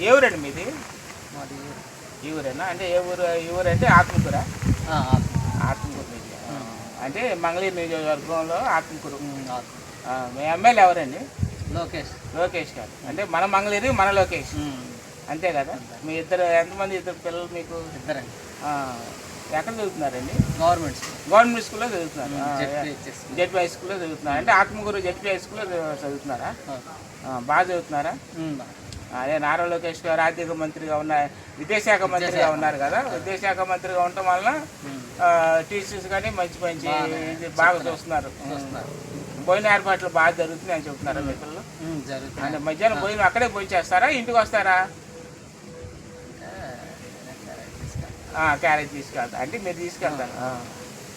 ఏ ఊరండి మీది? మాది ఈ ఊరేనా? అంటే ఏ ఊరు ఈ ఊరు అంటే ఆత్మకూర. ఆత్మకూరు. మీది. అంటే మంగళగిరి నియోజకవర్గంలో ఆత్మకూరు. మీ ఎమ్మెల్యే ఎవరండి? లోకేష్. లోకేష్ గారు. అంటే మన మంగళగిరి మన లోకేష్. అంతే కదా? మీ ఇద్దరు ఎంతమంది ఇద్దరు పిల్లలు మీకు? ఇద్దరండి. ఎక్కడ చదువుతున్నారండి? Government school. గవర్నమెంట్ స్కూల్లో చదువుతున్నారు. జెడ్పీ హై స్కూల్లో చదువుతున్నారు. అంటే ఆత్మకూరు జెడ్పీ హై స్కూల్లో చదువుతున్నారా? బాగా చదువుతున్నారా. అదే నారా లోకేష్ గారు ఆర్థిక మంత్రిగా ఉన్న విద్యాశాఖ మంత్రిగా ఉన్నారు కదా. విద్యాశాఖ మంత్రిగా ఉండటం వలన టీచర్స్ కానీ మంచి మంచి బాగా చూస్తున్నారు. భోజన ఏర్పాట్లు బాగా జరుగుతున్నాయి అని చెప్తున్నారు మీ పిల్లలు ఉమ్, జరుగుతుంది అంటే మధ్యాహ్నం భోజనం అక్కడే భోజనం చేస్తారా? ఇంటికి వస్తారా? క్యారేజ్ తీసుకెళ్తా. అంటే మీరు తీసుకెళ్తారు. ఆ.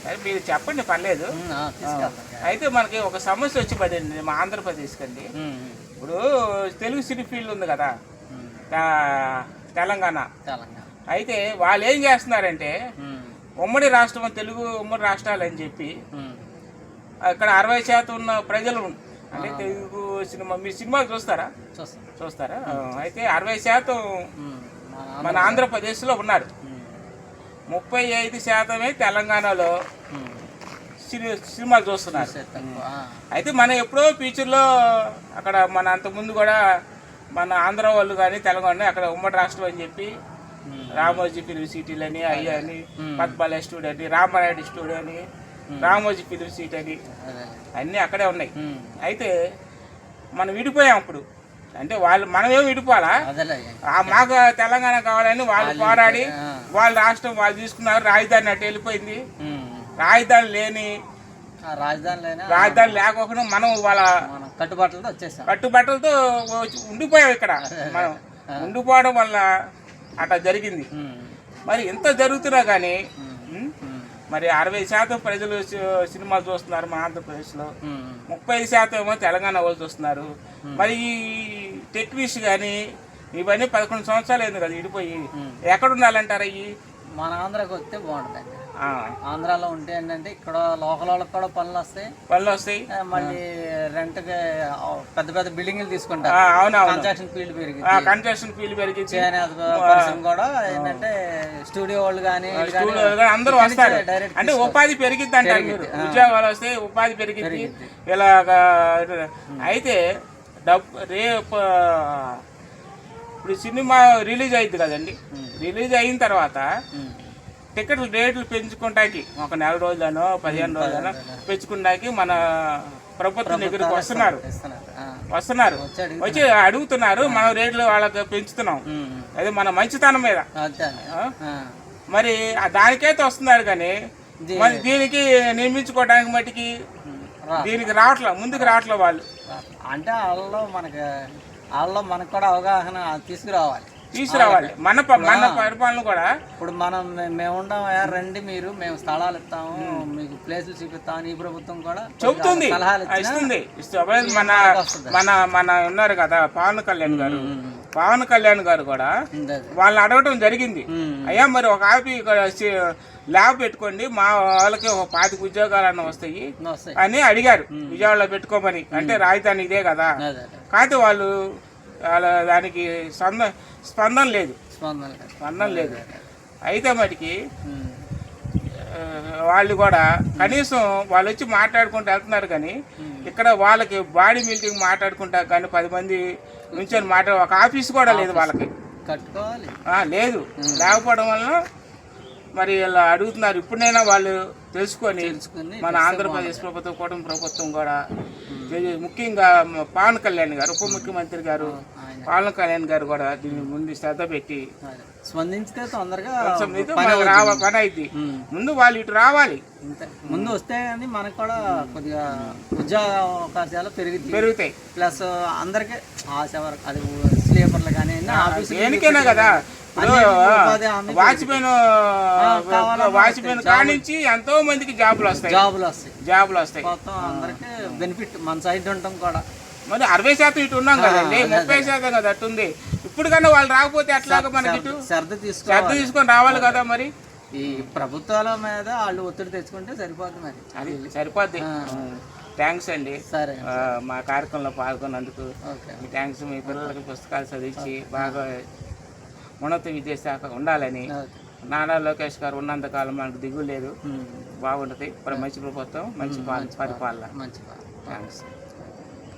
సరే మీరు చెప్పండి పర్లేదు. అయితే మనకి ఒక సమస్య వచ్చి పడింది మా ఆంధ్రప్రదేశ్కి అండి. తెలుగు సినీ ఫీల్డ్ ఉంది కదా. తెలంగాణ. తెలంగాణ. అయితే వాళ్ళు ఏం చేస్తున్నారంటే ఉమ్, ఉమ్మడి రాష్ట్రం తెలుగు ఉమ్మడి రాష్ట్రాలు అని చెప్పి అక్కడ అరవై శాతం ఉన్న ప్రజలు అంటే తెలుగు సినిమా మీ సినిమాలు చూస్తారా? చూస్తాం. చూస్తారా? అయితే అరవై శాతం మన ఆంధ్రప్రదేశ్లో ఉన్నారు. ముప్పై ఐదు శాతమే తెలంగాణలో సినిమాలు చూస్తున్నారు. అయితే మనం ఎప్పుడో ఫ్యూచర్లో అక్కడ మన అంతకుముందు కూడా మన ఆంధ్ర వాళ్ళు కానీ తెలంగాణ అక్కడ ఉమ్మడి రాష్ట్రం అని చెప్పి రామోజీ ఫిలిం సిటీలు అని అయ్యి అని. పద్మాలయ స్టూడియో అని రామారాయుడు స్టూడియో అని రామోజీ ఫిలిం సిటీ అని అన్నీ అక్కడే ఉన్నాయి. అయితే మనం విడిపోయాం అప్పుడు. అంటే వాళ్ళు మనమేం విడిపోవాలా? మాకు తెలంగాణ కావాలని వాళ్ళు పోరాడి. వాళ్ళ రాష్ట్రం వాళ్ళు తీసుకున్నారు రాజధాని అటు వెళ్ళిపోయింది. రాజధాని లేని ఆ రాజధానిలోనే రాజధాని లేకోకుండా మనం వాళ్ళ కట్టుబాట్లతో వచ్చేసాం. కట్టుబట్టలతో వచ్చి- ఉండిపోయాం ఇక్కడ. మనం ఉండిపోవడం వల్ల అట్లా జరిగింది. మరి ఇంత జరుగుతున్నా కానీ మరి అరవై శాతం ప్రజలు సి- సినిమాలు చూస్తున్నారు మన ఆంధ్రప్రదేశ్లో ముప్పై శాతం ఏమో తెలంగాణ వాళ్ళు చూస్తున్నారు. మరి ఈ టెక్నిష్ కానీ ఇవన్నీ పదకొండు సంవత్సరాలు అయింది కదా ఇడిపోయి. ఎక్కడ ఉండాలంటారు అయ్యి? మన ఆంధ్రాకి వస్తే బాగుంటుందండి. ఆ, ఆంధ్రాలో ఉంటే ఏంటంటే ఇక్కడ లోకల్ వాళ్ళకి కూడా పనులు వస్తాయి. పనులు వస్తాయి. మళ్ళీ రెంట్కి ఆ, పెద్ద పెద్ద బిల్డింగ్లు తీసుకుంటారు. కన్స్ట్రక్షన్ ఫీల్డ్ పెరిగింది కన్స్ట్రక్షన్ ఫీల్డ్ పెరిగింది కూడా ఏంటంటే స్టూడియో వాళ్ళు కానీ అందరూ వస్తారు. అంటే ఉపాధి పెరిగిద్ది అంటారు మీరు. ఉద్యోగాలు వస్తే ఉపాధి పెరిగిద్ది. ఇలాగా అయితే డబ్బు రేపు ఇప్పుడు సినిమా రిలీజ్ అయింది కదండి. రిలీజ్ అయిన తర్వాత టికెట్లు రేట్లు పెంచుకుంటాకి ఒక నెల రోజులనో పదిహేను రోజులనో పెంచుకుంటాకి మన ప్రభుత్వం దగ్గరికి వస్తున్నారు. వస్తున్నారు. వచ్చి అడిగి- వచ్చి అడుగుతున్నారు మనం రేట్లు వాళ్ళకి పెంచుతున్నాం. అది మన మంచితనం మీద. మరి దానికైతే వస్తున్నారు కానీ మరి దీనికి ఉమ్, రా. దీనికి రావట్లే ముందుకు రావట్లే వాళ్ళు. అంటే వాళ్ళలో మనకి వాళ్ళలో మనకు కూడా అవగాహన తీసుకురావాలి. తీసుకురావాలి. మన మన పరిపాలన కూడా. ఇప్పుడు మనం మే- మేము ఉండం "ఏ, రండి మీరు మేము స్థలాలు ఇస్తాము మీకు ప్లేసులు చూపిస్తాము ఈ ప్రభుత్వం కూడా చెబుతుంది. ఇస్తుంది. మన. మన మన ఉన్నారు కదా పవన్ కళ్యాణ్ గారు. పవన్ కళ్యాణ్ గారు కూడా. వాళ్ళని అడగటం జరిగింది. అయ్యా మరి ఒక ఆపి సి- ల్యాబ్ పెట్టుకోండి మా వాళ్ళకి ఒక పాతిక ఉద్యోగాలన్న వస్తాయి అని అడిగారు. విజయవాడలో పెట్టుకోమని. అంటే రాజధాని ఇదే కదా. కాకపోతే వాళ్ళ దానికి స్పందన స్పందన లేదు. స్పందన లేదు. స్పందన లేదు. అయితే మటుకి వాళ్ళు కూడా కనీసం వాళ్ళు వచ్చి మాట్లాడుకుంటూ వెళ్తున్నారు కానీ ఇక్కడ వాళ్ళకి బాడీ మీటింగ్ మాట్లాడుకుంటా కానీ పది మంది నుంచొని మాట్లాడ ఒక ఆఫీస్ కూడా లేదు వాళ్ళకి. లేదు. లేకపోవడం వలన మరి ఇలా అడుగుతున్నారు. ఇప్పుడైనా వాళ్ళు తెలుసుకొని మన ఆంధ్రప్రదేశ్ ప్రభుత్వం కూటమి ప్రభుత్వం కూడా ముఖ్యంగా పవన్ కళ్యాణ్ గారు ఉప ముఖ్యమంత్రి గారు పవన్ కళ్యాణ్ గారు కూడా దీని ముందు శ్రద్ధ పెట్టి. స్పందించితే తొందరగా పని మనకు రావ పని అయింది. ముందు వాళ్ళు ఇటు రావాలి. ముందు వస్తే కానీ మనకు కూడా కొద్దిగా ఉద్యోగ అవకాశాలు పెరుగుతాయి. పెరుగుతాయి. ప్లస్ అందరికీ ఆశ వరకు అది స్లీపర్లు కానీ దేనికైనా కదా. వాచ్మెన్ వాచ్మెన్ కానించి ఎంతో మందికి జాబులు వస్తాయి. జాబులు వస్తాయి. జాబులు వస్తాయి. మొత్తం అందరికీ బెనిఫిట్ మన సైడ్ ఉండటం కూడా. మరి అరవై శాతం ఇటు ఉన్నాం కదండి ముప్పై శాతం కదా అట్టుంది. ఇప్పుడు కన్నా వాళ్ళు రాకపోతే ఎట్లాగా మనకి ఇటు శ్రద్ధ శ్రద్ధ తీసుకోవాలి తీసుకొని రావాలి కదా మరి? ఈ ప్రభుత్వాల మీద వాళ్ళు ఒత్తిడి తెచ్చుకుంటే సరిపోతుంది మరి. అది సరిపోద్ది. థ్యాంక్స్ అండి. మా కార్యక్రమంలో పాల్గొన్నందుకు. మీ థ్యాంక్స్ మీ పిల్లలకి పుస్తకాలు చదివించి బాగా ఉన్నత విద్యాశాఖ ఉండాలని నారా లోకేష్ గారు ఉన్నంతకాలం మనకు దిగులు లేదు ఉమ్. బాగుంటుంది ఇప్పుడు మంచి ప్రభుత్వం మంచి పాలన పరిపాలన. మంచి థ్యాంక్స్